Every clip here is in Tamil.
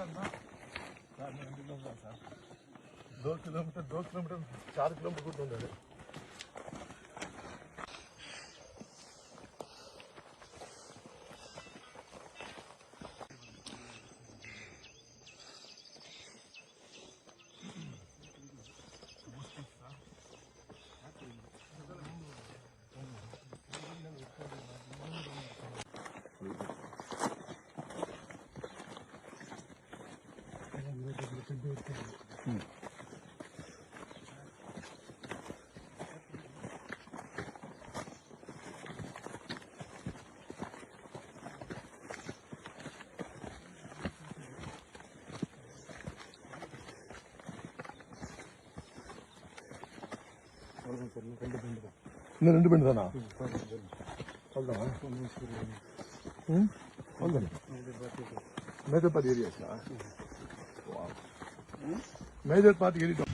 సార్ రెండు కిలోమీటర్ సార్ दो किलोमीटर दो किलोमीटर चार किलोमीटर दूर होंगे இன்னும் ரெண்டு பெண்டு தானா? அவ்வளோதானா மேஜர் பார்த்து ஏரியாச்சா மேஜர் பார்த்து ஏறிட்டோம்.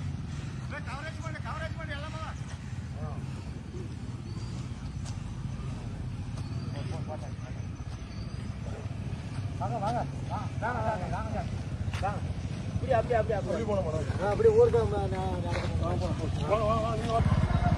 போன ஊருக்கு வாங்க வாங்க வாங்க நீங்க வாங்க. பொறுமையா போ பொறுமையா போ ஐயா நீங்க வாங்க, வாங்க, வாங்க,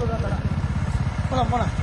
அற்புதம் தடா. போலாம் போலாம்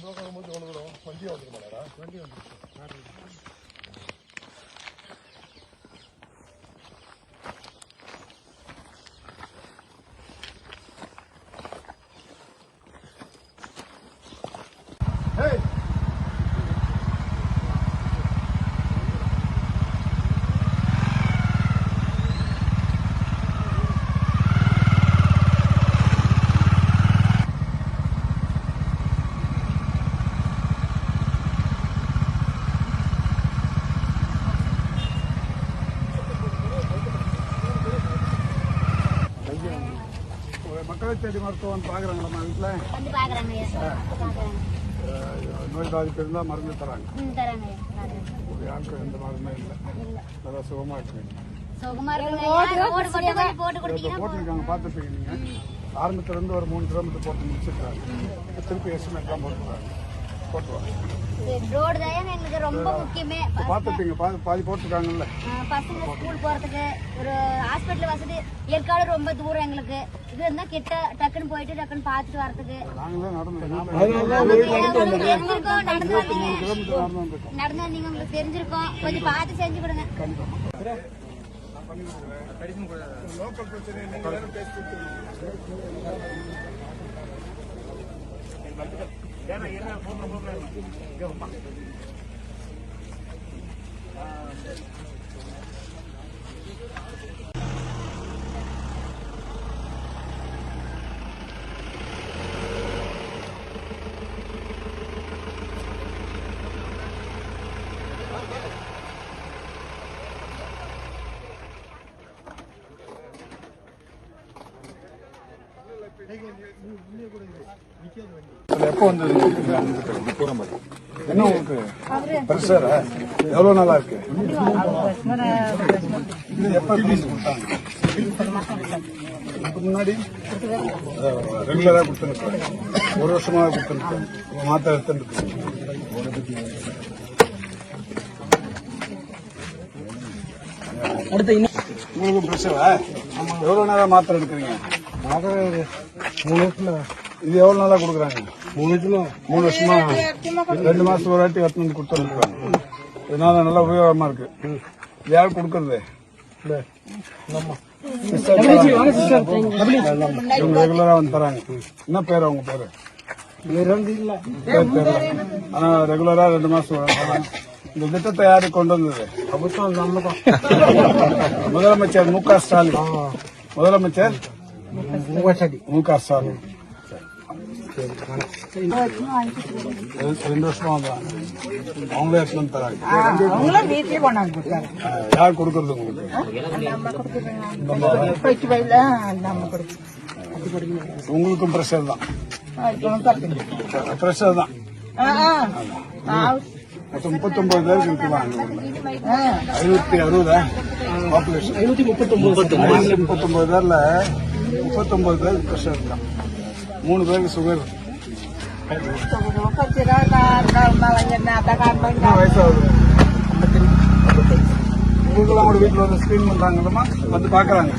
அந்த பக்கம் தூரம்? வந்துருக்க மாட்டாரா? வண்டி வந்து Hey! மக்களை தேடி மருத்துவம் பார்க்குறாங்க நம்ம வீட்டில் வந்து பாக்குறாங்க ஐயா பாக்குறாங்க நோய் பாதிப்பு இருந்தால் மருந்து தராங்க. ஒரு யாருக்கும் எந்த மருந்தும் இல்லை. நல்லா சுகமாக இருக்குங்க. போட்டிருக்காங்க பார்த்துருப்பீங்க நீங்கள் ஆரம்பத்துலேருந்து ஒரு மூணு கிலோமீட்டர் போட்டு முடிச்சிருக்காங்க. திருப்பி எஸ்டிமேட்லாம் போட்டுருக்காங்க. ரோடு தான். எங்களுக்கு ரொம்ப முக்கியமே. பாதி போட்டிருக்காங்கல்ல. பசங்க ஸ்கூல் போறதுக்கு ஒரு ஹாஸ்பிட்டல் வசதி. ஏற்காடு ரொம்ப தூரம் எங்களுக்கு. இது இருந்தா கிட்ட டக்குன்னு போயிட்டு டக்குன்னு பார்த்துட்டு வரதுக்கு தெரிஞ்சிருக்கோம். நடந்து வந்தீங்க. நடந்து வந்தீங்க. உங்களுக்கு தெரிஞ்சிருக்கோம். கொஞ்சம் பார்த்து செஞ்சு கொடுங்க. லோக்கல் பிரச்சனை நீங்கள் வேறு எப்போ வந்து என்ன உங்களுக்கு பிரஷரா எவ்வளோ நாளா இருக்கு இது எப்போ முன்னாடி ரெகுலராக கொடுத்துருக்கேன் ஒரு வருஷமாக கொடுத்துருக்கேன் மாத்திரை எடுத்துருக்கேன் அடுத்து இன்னும் உங்களுக்கு பிரஷரா எவ்வளோ நேரம் மாத்திரை எடுக்கிறீங்க மூணு வருஷம்? இது எவ்வளவு நாளா கொடுக்குறாங்க? மூணு வருஷமா? மூணு வருஷமா? ரெண்டு மாசம் ஒரு வாட்டி வந்து கொடுத்துருக்காங்க. இதனால நல்லா உபயோகமா இருக்கு. யார் கொடுக்கறது? இவங்க ரெகுலரா வந்து தராங்க. என்ன பேர் அவங்க பேரு? பேர் தெரியல. ஆனா ரெகுலரா ரெண்டு மாசம் வராங்க. இந்த திட்டத்தை யாரு கொண்டு வந்தது? முதலமைச்சர் மு க ஸ்டாலின். முதலமைச்சர் மு க ஸ்டாலின் ரெண்டு வருஷமா வந்தாங்க அவங்களே எடுத்துட்டு தராங்க யார் கொடுக்கறது உங்களுக்கு உங்களுக்கும் ப்ரெஷர் தான் ப்ரெஷர் தான் மொத்தம் முப்பத்தொன்பது பேருக்கு இருக்குவாங்க ஐநூத்தி அறுபதா பாப்புலேஷன் முப்பத்தொன்பது பேர்ல முப்பத்தொம்பது பேருக்கு ப்ரெஷர் இருக்கான் மூணு பேருக்கு சுகர். என்ன வயசாகுது? உங்களுக்கெல்லாம் கூட வீட்டில் வந்து ஸ்கிரீன் பண்றாங்கல்லம்மா? வந்து பார்க்குறாங்க.